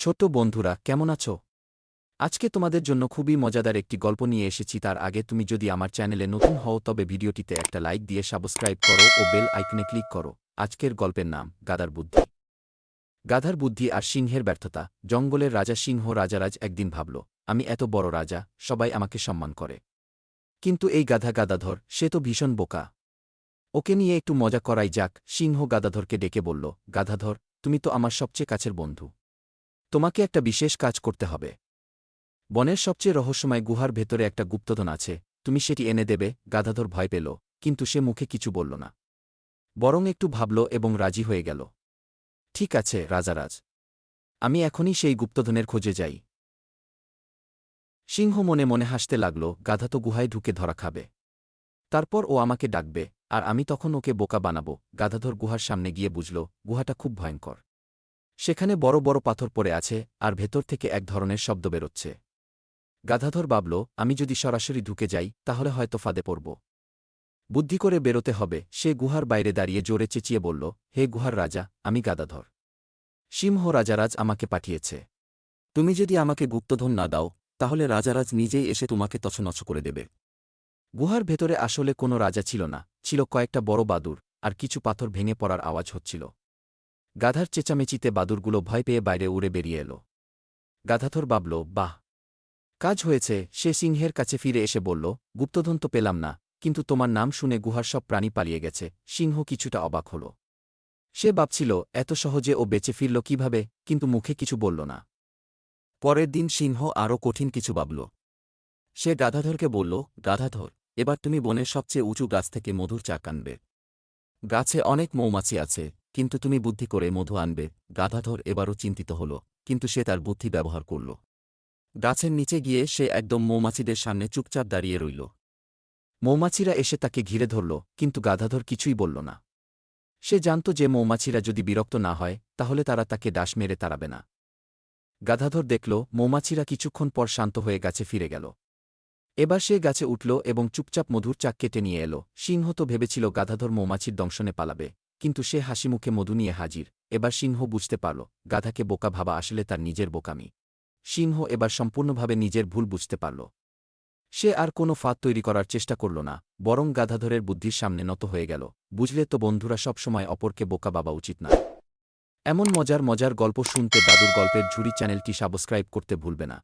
ছোট্ট বন্ধুরা, কেমন আছো? আজকে তোমাদের জন্য খুবই মজাদার একটি গল্প নিয়ে এসেছি। তার আগে তুমি যদি আমার চ্যানেলে নতুন হও, তবে ভিডিওটিতে একটা লাইক দিয়ে সাবস্ক্রাইব করো ও বেল আইকনে ক্লিক করো। আজকের গল্পের নাম গাদার বুদ্ধি। গাধার বুদ্ধি আর সিংহের ব্যর্থতা। জঙ্গলের রাজা সিংহ রাজারাজ একদিন ভাবল, আমি এত বড় রাজা, সবাই আমাকে সম্মান করে। কিন্তু এই গাধা গাদাধর সে তো ভীষণ বোকা। ওকে নিয়ে একটু মজা করাই যাক। সিংহ গাদাধরকে ডেকে বলল, গাধাধর, তুমি তো আমার সবচেয়ে কাছের বন্ধু। তোমাকে একটা বিশেষ কাজ করতে হবে। বনের সবচেয়ে রহস্যময় গুহার ভেতরে একটা গুপ্তধন আছে, তুমি সেটি এনে দেবে, গাধাধর ভয় পেল, কিন্তু সে মুখে কিছু বলল না। বরং একটু ভাবল এবং রাজি হয়ে গেল। ঠিক আছে, রাজারাজ। আমি এখনই সেই গুপ্তধনের খোঁজে যাই। সিংহ মনে মনে হাসতে লাগল, গাধা তো গুহায় ঢুকে ধরা খাবে। তারপর ও আমাকে ডাকবে, আর আমি তখন ওকে বোকা বানাবো, গাধাধর গুহার সামনে গিয়ে বুঝল, গুহাটা খুব ভয়ঙ্কর। সেখানে বড় বড় পাথর পড়ে আছে, আর ভেতর থেকে এক ধরনের শব্দ বেরোচ্ছে। গাধাধর ভাবল, আমি যদি সরাসরি ঢুকে যাই, তাহলে হয়তো ফাঁদে পড়ব। বুদ্ধি করে বেরোতে হবে। সে গুহার বাইরে দাঁড়িয়ে জোরে চেঁচিয়ে বলল, হে গুহার রাজা, আমি গাদাধর সিংহ রাজারাজ আমাকে পাঠিয়েছে। তুমি যদি আমাকে গুপ্তধন না দাও, তাহলে রাজারাজ নিজেই এসে তোমাকে তছনছ করে দেবে। গুহার ভেতরে আসলে কোনো রাজা ছিল না। ছিল কয়েকটা বড় বাদুর, আর কিছু পাথর ভেঙে পড়ার আওয়াজ হচ্ছিল। গাধার চেঁচামেচিতে বাদুরগুলো ভয় পেয়ে বাইরে উড়ে বেরিয়ে এলো। গাধাথর বাবল, বাহ! কাজ হয়েছে। সে সিংহের কাছে ফিরে এসে বলল, গুপ্তধন তো পেলাম না, কিন্তু তোমার নাম শুনে গুহার সব প্রাণী পালিয়ে গেছে। সিংহ কিছুটা অবাক হল। সে ভাবছিল, এত সহজে ও বেঁচে ফিরল কীভাবে? কিন্তু মুখে কিছু বলল না। পরের দিন সিংহ আরও কঠিন কিছু ভাবল। সে গাধাধরকে বলল, গাধাধর, এবার তুমি বনের সবচেয়ে উঁচু গাছ থেকে মধুর চাক আনবে গাছে অনেক মৌমাছি আছে কিন্তু তুমি বুদ্ধি করে মধু আনবে। গাধাধর এবারও চিন্তিত হল, কিন্তু সে তার বুদ্ধি ব্যবহার করল। গাছের নিচে গিয়ে সে একদম মৌমাছিদের সামনে চুপচাপ দাঁড়িয়ে রইল। মৌমাছিরা এসে তাকে ঘিরে ধরল, কিন্তু গাধাধর কিছুই বলল না। সে জানত যে মৌমাছিরা যদি বিরক্ত না হয়, তাহলে তারা তাকে ডাস মেরে তাড়াবে না। গাধাধর দেখল, মৌমাছিরা কিছুক্ষণ পর শান্ত হয়ে গাছে ফিরে গেল। এবার সে গাছে উঠল এবং চুপচাপ মধুর চাক কেটে নিয়ে এলো। সিংহ তো ভেবেছিল গাধাধর মৌমাছির দংশনে পালাবে। কিন্তু সে হাসিমুখে মধু নিয়ে হাজির। এবার সিংহ বুঝতে পারল, গাধাকে বোকা ভাবা আসলে তার নিজের বোকামি। সিংহ এবার সম্পূর্ণভাবে নিজের ভুল বুঝতে পারল। সে আর কোনো ফাঁদ তৈরি করার চেষ্টা করল না, বরং গাধাধরের বুদ্ধির সামনে নত হয়ে গেল। বুঝলে তো বন্ধুরা, সবসময় অপরকে বোকা বাবা উচিত না। এমন মজার মজার গল্প শুনতে দাদুর গল্পের ঝুড়ি চ্যানেলটি সাবস্ক্রাইব করতে ভুলবে না।